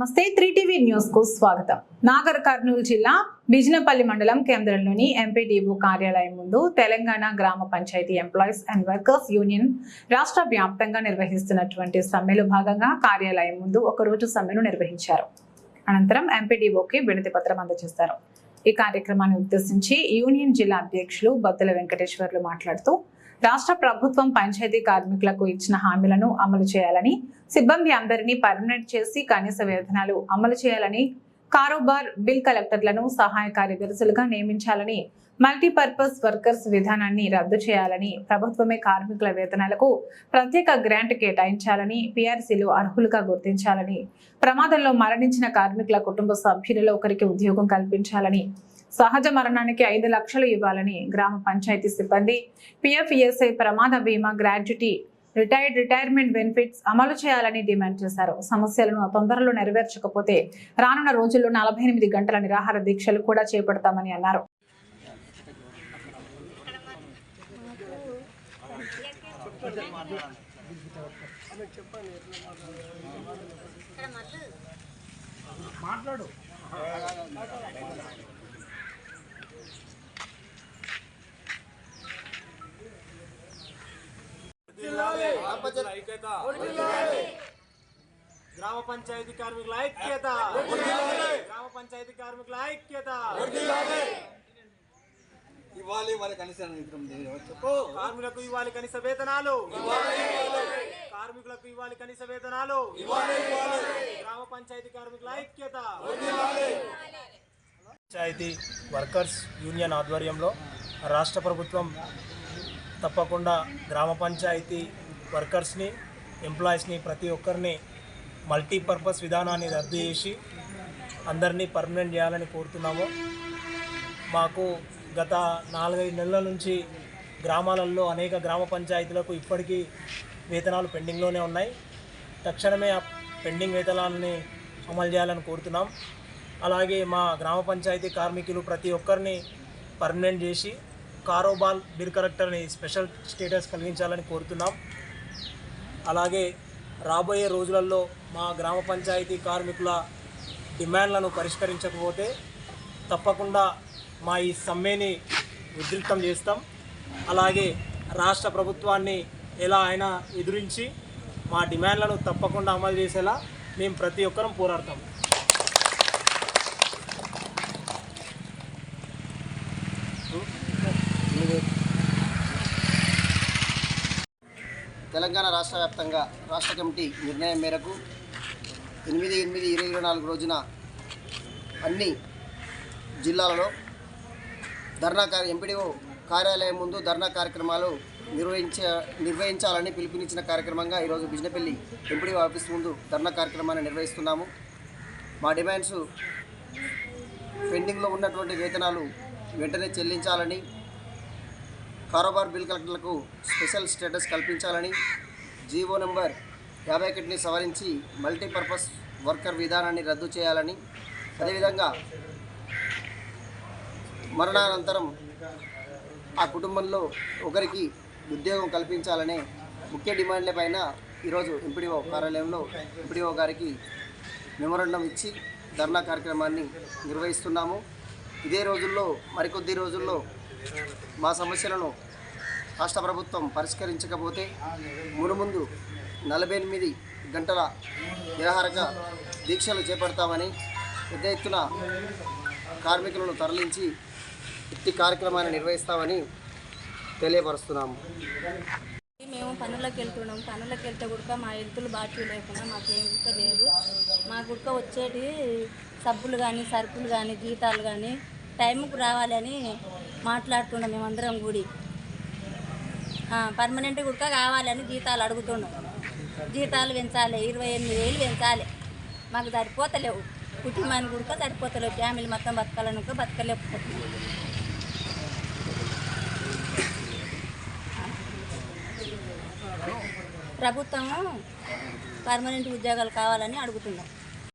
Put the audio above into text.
నమస్తే three TV న్యూస్కు స్వాగతం. నాగర్ కర్నూలు జిల్లా బిజినపల్లి మండలం కేంద్రంలోని ఎంపీడీఓ కార్యాలయం ముందు తెలంగాణ గ్రామ panchayat employees and workers union రాష్ట్ర వ్యాప్తంగా నిర్వహిస్తున్నటువంటి సమ్మెలో భాగంగా కార్యాలయం ముందు ఒక రోజు సమ్మెను నిర్వహించారు. అనంతరం ఎంపీడీఓకి వినతి పత్రం అందజేశారు ఈ కార్యక్రమాన్ని ఉద్దేశించి యూనియన్ జిల్లా అధ్యక్షులు బద్దుల వెంకటేశ్వర్లు మాట్లాడుతూ రాష్ట్ర ప్రభుత్వం పంచాయతీ కార్మికులకు ఇచ్చిన హామీలను అమలు చేయాలని సిబ్బంది అందరినీ పర్మనెంట్ చేసి కనీస వేతనాలు అమలు చేయాలని కారోబార్ బిల్ కలెక్టర్లను సహాయ కార్యదర్శులుగా నియమించాలని మల్టీపర్పస్ వర్కర్స్ విధానాన్ని రద్దు చేయాలని ప్రభుత్వమే కార్మికుల వేతనాలకు ప్రత్యేక గ్రాంట్ కేటాయించాలని పీఆర్సీలు అర్హులుగా గుర్తించాలని ప్రమాదంలో మరణించిన కార్మికుల కుటుంబ సభ్యులలో ఒకరికి ఉద్యోగం కల్పించాలని సహజ మరణానికి ఐదు లక్షలు ఇవ్వాలని గ్రామ పంచాయతీ సిబ్బంది పిఎఫ్ఈఎస్ఐ ప్రమాద బీమా గ్రాడ్యుటీ రిటైర్డ్ రిటైర్మెంట్ బెనిఫిట్స్ అమలు చేయాలని డిమాండ్ చేశారు. సమస్యలను తొందరలో నెరవేర్చకపోతే రానున్న రోజుల్లో నలభై ఎనిమిది గంటల నిరాహార దీక్షలు కూడా చేపడతామని అన్నారు. ఐక్యత. గ్రామ పంచాయతీ కార్మికుల ఐక్యత. గ్రామ పంచాయతీ కార్మికుల ఐక్యత. ఇవ్వాలి వాళ్ళ కనీస కార్మికులకు ఇవ్వాలి కనీస వేతనాలు. కార్మికులకు ఇవ్వాలి కనీస వేతనాలు. గ్రామ పంచాయతీ కార్మికుల ఐక్యత. పంచాయతీ వర్కర్స్ యూనియన్ ఆధ్వర్యంలో రాష్ట్ర ప్రభుత్వం తప్పకుండా గ్రామ పంచాయతీ వర్కర్స్ని ఎంప్లాయీస్ని ప్రతి ఒక్కరిని మల్టీపర్పస్ విధానాన్ని రద్దు చేసి అందరినీ పర్మనెంట్ చేయాలని కోరుతున్నాము. మాకు గత నాలుగైదు నెలల నుంచి గ్రామాలలో అనేక గ్రామ పంచాయతీలకు ఇప్పటికీ వేతనాలు పెండింగ్లోనే ఉన్నాయి. తక్షణమే ఆ పెండింగ్ వేతనాలని అమలు చేయాలని కోరుతున్నాం. అలాగే మా గ్రామ పంచాయతీ కార్మికులు ప్రతి ఒక్కరిని పర్మనెంట్ చేసి కారోబాల్ బిల్ కలెక్టర్ని స్పెషల్ స్టేటస్ కలిగించాలని కోరుతున్నాం. అలాగే రాబోయే రోజులలో మా గ్రామ పంచాయతీ కార్మికుల డిమాండ్లను పరిష్కరించకపోతే తప్పకుండా మా ఈ సమ్మెని ఉద్రిక్తం చేస్తాం. అలాగే రాష్ట్ర ప్రభుత్వాన్ని ఎలా అయినా ఎదురించి మా డిమాండ్లను తప్పకుండా అమలు చేసేలా మేము ప్రతి ఒక్కరం పోరాడతాం. తెలంగాణ రాష్ట్ర వ్యాప్తంగా రాష్ట్ర కమిటీ నిర్ణయం మేరకు ఎనిమిది ఎనిమిది ఇరవై ఇరవై నాలుగు రోజున అన్ని జిల్లాలలో ధర్నా కార్య ఎంపీడీఓ కార్యాలయం ముందు ధర్నా కార్యక్రమాలు నిర్వహించ నిర్వహించాలని పిలుపునిచ్చిన కార్యక్రమంగా ఈరోజు బిజినపల్లి ఎంపీడీఓ ఆఫీస్ ముందు ధర్నా కార్యక్రమాన్ని నిర్వహిస్తున్నాము. మా డిమాండ్స్ పెండింగ్లో ఉన్నటువంటి వేతనాలు వెంటనే చెల్లించాలని కారోబార్ బిల్ కలెక్టర్లకు స్పెషల్ స్టేటస్ కల్పించాలని జీవో నెంబర్ యాభై ఒకటిని సవరించి మల్టీపర్పస్ వర్కర్ విధానాన్ని రద్దు చేయాలని అదేవిధంగా మరణానంతరం ఆ కుటుంబంలో ఒకరికి ఉద్యోగం కల్పించాలనే ముఖ్య డిమాండ్ల పైన ఈరోజు ఎంపీడీఓ కార్యాలయంలో ఎంపీడీఓ గారికి మెమోరండం ఇచ్చి ధర్నా కార్యక్రమాన్ని నిర్వహిస్తున్నాము. ఇదే రోజుల్లో మరికొద్ది రోజుల్లో మా సమస్యలను రాష్ట్ర ప్రభుత్వం పరిష్కరించకపోతే మునుముందు నలభై ఎనిమిది గంటల నిరాహారక దీక్షలు చేపడతామని పెద్ద ఎత్తున కార్మికులను తరలించి ఇట్టి కార్యక్రమాన్ని నిర్వహిస్తామని తెలియపరుస్తున్నాము. మేము పనులకు వెళ్తున్నాం. పనులకు వెళ్తే కూడా మా హెల్తులు బాగా లేకుండా మాకేం గుక్క లేదు. మా గుక్క వచ్చేటి సబ్బులు కానీ సరుకులు కానీ జీతాలు కానీ టైంకు రావాలని మాట్లాడుతున్నాం మేమందరం కూడి. పర్మనెంట్ గుక్క కావాలని జీతాలు అడుగుతున్నాం జీతాలు పెంచాలి ఇరవై ఎనిమిది వేలు పెంచాలి. మాకు సరిపోతలేవు. కుటుంబానికి గుడక సరిపోతలేవు. ఫ్యామిలీ మొత్తం బతకాలను బతకలేకపోతున్నాం ప్రభుత్వము పర్మనెంట్ ఉద్యోగాలు కావాలని అడుగుతున్నాం